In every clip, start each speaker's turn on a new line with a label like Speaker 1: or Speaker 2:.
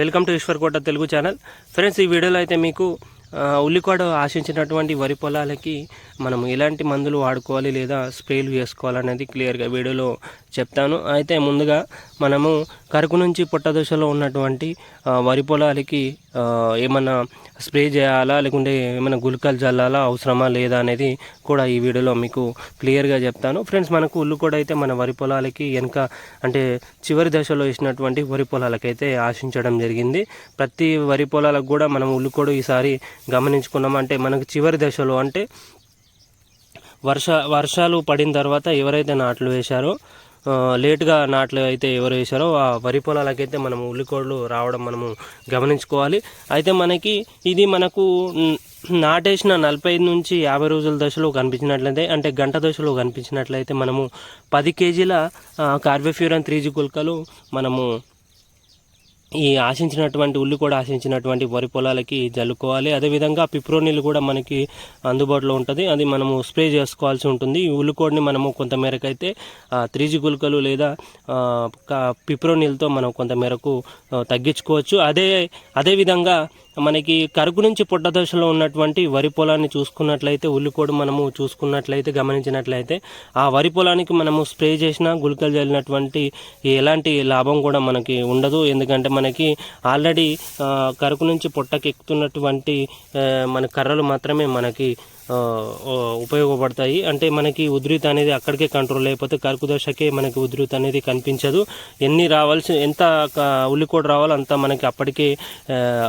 Speaker 1: Welcome to Eshwarkota Telugu channel. Friends ఈ వీడియోలో అయితే మీకు ఉల్లికోడ ఆశించినటువంటి వరి పొలాలకి మనం ఎలాంటి మందులు వాడుకోవాలి లేదా స్ప్రేలు వేసుకోవాలనేది క్లియర్గా వీడియోలో చెప్తాను. అయితే ముందుగా మనము కరుకు నుంచి పుట్టదశలో ఉన్నటువంటి వరి పొలాలకి ఏమన్నా స్ప్రే చేయాలా లేకుంటే ఏమైనా గుళికలు చల్లాలా అవసరమా లేదా అనేది కూడా ఈ వీడియోలో మీకు క్లియర్గా చెప్తాను. ఫ్రెండ్స్ మనకు ఉల్లు కూడా అయితే మన వరి పొలాలకి వెనక అంటే చివరి దశలో వేసినటువంటి వరి పొలాలకైతే ఆశించడం జరిగింది. ప్రతి వరి పొలాలకు కూడా మనం ఉల్లు కూడా ఈసారి గమనించుకున్నామంటే మనకు చివరి దశలో అంటే వర్ష వర్షాలు పడిన తర్వాత ఎవరైతే నాట్లు వేశారో లేటుగా నాట్లు అయితే ఎవరు వేశారో ఆ వరి పొలాలకైతే మనం ఉల్లికోళ్ళు రావడం మనము గమనించుకోవాలి. అయితే మనకి ఇది మనకు నాటేసిన నలభై ఐదు నుంచి యాభై రోజుల దశలో కనిపించినట్లయితే అంటే గంట దశలో కనిపించినట్లయితే మనము పది కేజీల కార్బెఫ్యూరన్ త్రీజీ గుల్కలు మనము ఈ ఆశించినటువంటి ఉల్లి కూడా ఆశించినటువంటి వరి పొలాలకి జల్లుకోవాలి. అదేవిధంగా నీళ్ళు కూడా మనకి అందుబాటులో ఉంటుంది. అది మనము స్ప్రే చేసుకోవాల్సి ఉంటుంది. ఈ ఉల్లికోడిని మనము కొంతమేరకైతే అయితే త్రీ జీ గుల్కలు లేదా పిప్రో నీళ్ళతో మనం కొంతమేరకు తగ్గించుకోవచ్చు. అదే అదేవిధంగా మనకి కరుకు నుంచి పుట్ట దశలో ఉన్నటువంటి వరి పొలాన్ని చూసుకున్నట్లయితే ఉల్లికోడు మనము చూసుకున్నట్లయితే గమనించినట్లయితే ఆ వరి పొలానికి మనము స్ప్రే చేసిన గుళికలు చల్లినటువంటి ఎలాంటి లాభం కూడా మనకి ఉండదు. ఎందుకంటే మనకి ఆల్రెడీ కరుకు నుంచి పొట్టకి ఎక్కుతున్నటువంటి మన కర్రలు మాత్రమే మనకి ఉపయోగపడతాయి. అంటే మనకి ఉధృతి అనేది అక్కడికే కంట్రోల్ అయిపోతే కరుకు దశకే మనకి ఉధృతి అనేది కనిపించదు. ఎన్ని రావాల్సి ఎంత ఉల్లికోడ ఉల్లికోడు రావాలో అంత మనకి అప్పటికే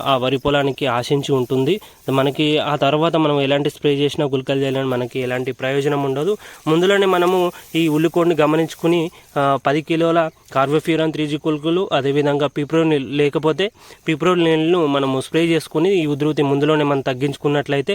Speaker 1: ఆ, వరి పొలానికి ఆశించి ఉంటుంది. మనకి ఆ తర్వాత మనం ఎలాంటి స్ప్రే చేసినా గుల్కలు చేయాలని మనకి ఎలాంటి ప్రయోజనం ఉండదు. ముందులోనే మనము ఈ ఉల్లికోడిని గమనించుకుని పది కిలోల కార్బోఫ్యూరాన్ త్రీ జీ కుల్కులు అదేవిధంగా పిప్రో లేకపోతే పిప్రోనిల్ను మనము స్ప్రే చేసుకుని ఈ ఉధృతి ముందులోనే మనం తగ్గించుకున్నట్లయితే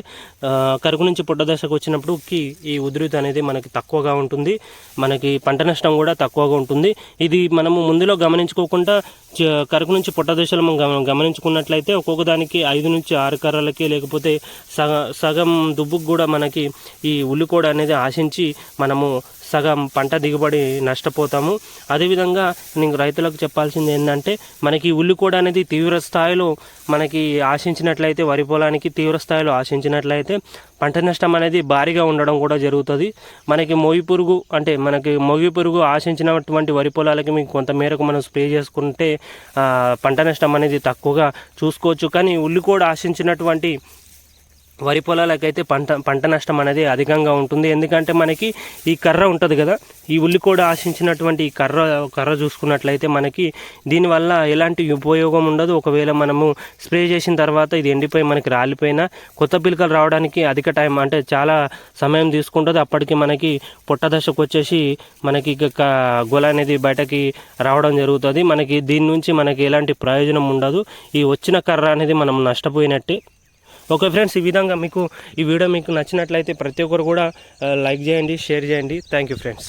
Speaker 1: కరుకు నుంచి పుట్ట దశకు వచ్చినప్పుడు కి ఈ ఉధృతి అనేది మనకి తక్కువగా ఉంటుంది. మనకి పంట నష్టం కూడా తక్కువగా ఉంటుంది. ఇది మనము ముందులో గమనించుకోకుండా చ- కరుకు నుంచి పుట్టదశలు మనం గమనించుకున్నట్లయితే ఒక్కొక్క దానికి ఐదు నుంచి ఆరు కర్రలకి లేకపోతే సగ సగం దుబ్బుకు కూడా మనకి ఈ ఉల్లికోడ అనేది ఆశించి మనము సగం పంట దిగుబడి నష్టపోతాము. అదేవిధంగా నేను రైతులకు చెప్పాల్సింది ఏంటంటే మనకి ఉల్లికోడ అనేది తీవ్ర స్థాయిలో మనకి ఆశించినట్లయితే వరి పొలానికి తీవ్ర స్థాయిలో ఆశించినట్లయితే పంట నష్టం అనేది భారీగా ఉండడం కూడా జరుగుతుంది. మనకి మొగి పురుగు అంటే మనకి మొగి పురుగు ఆశించినటువంటి వరి పొలాలకి మీకు కొంతమేరకు మనం స్ప్రే చేసుకుంటే పంట నష్టం అనేది తక్కువగా చూసుకోవచ్చు. కానీ ఉల్లికోడ ఆశించినటువంటి వరి పొలాలకైతే పంట పంట నష్టం అనేది అధికంగా ఉంటుంది. ఎందుకంటే మనకి ఈ కర్ర ఉంటుంది కదా ఈ ఉల్లి కూడా ఆశించినటువంటి ఈ కర్ర కర్ర చూసుకున్నట్లయితే మనకి దీనివల్ల ఎలాంటి ఉపయోగం ఉండదు. ఒకవేళ మనము స్ప్రే చేసిన తర్వాత ఇది ఎండిపోయి మనకి రాలిపోయినా కొత్త పిలకలు రావడానికి అధిక టైం అంటే చాలా సమయం తీసుకుంటుంది. అప్పటికి మనకి పొట్ట దశకు వచ్చేసి మనకి ఇక గొల అనేది బయటకి రావడం జరుగుతుంది. మనకి దీని నుంచి మనకి ఎలాంటి ప్రయోజనం ఉండదు. ఈ వచ్చిన కర్ర అనేది మనం నష్టపోయినట్టే. ఓకే ఫ్రెండ్స్ ఈ విధంగా మీకు ఈ వీడియో మీకు నచ్చినట్లయితే ప్రతి ఒక్కరు కూడా లైక్ చేయండి షేర్ చేయండి. Thank you friends.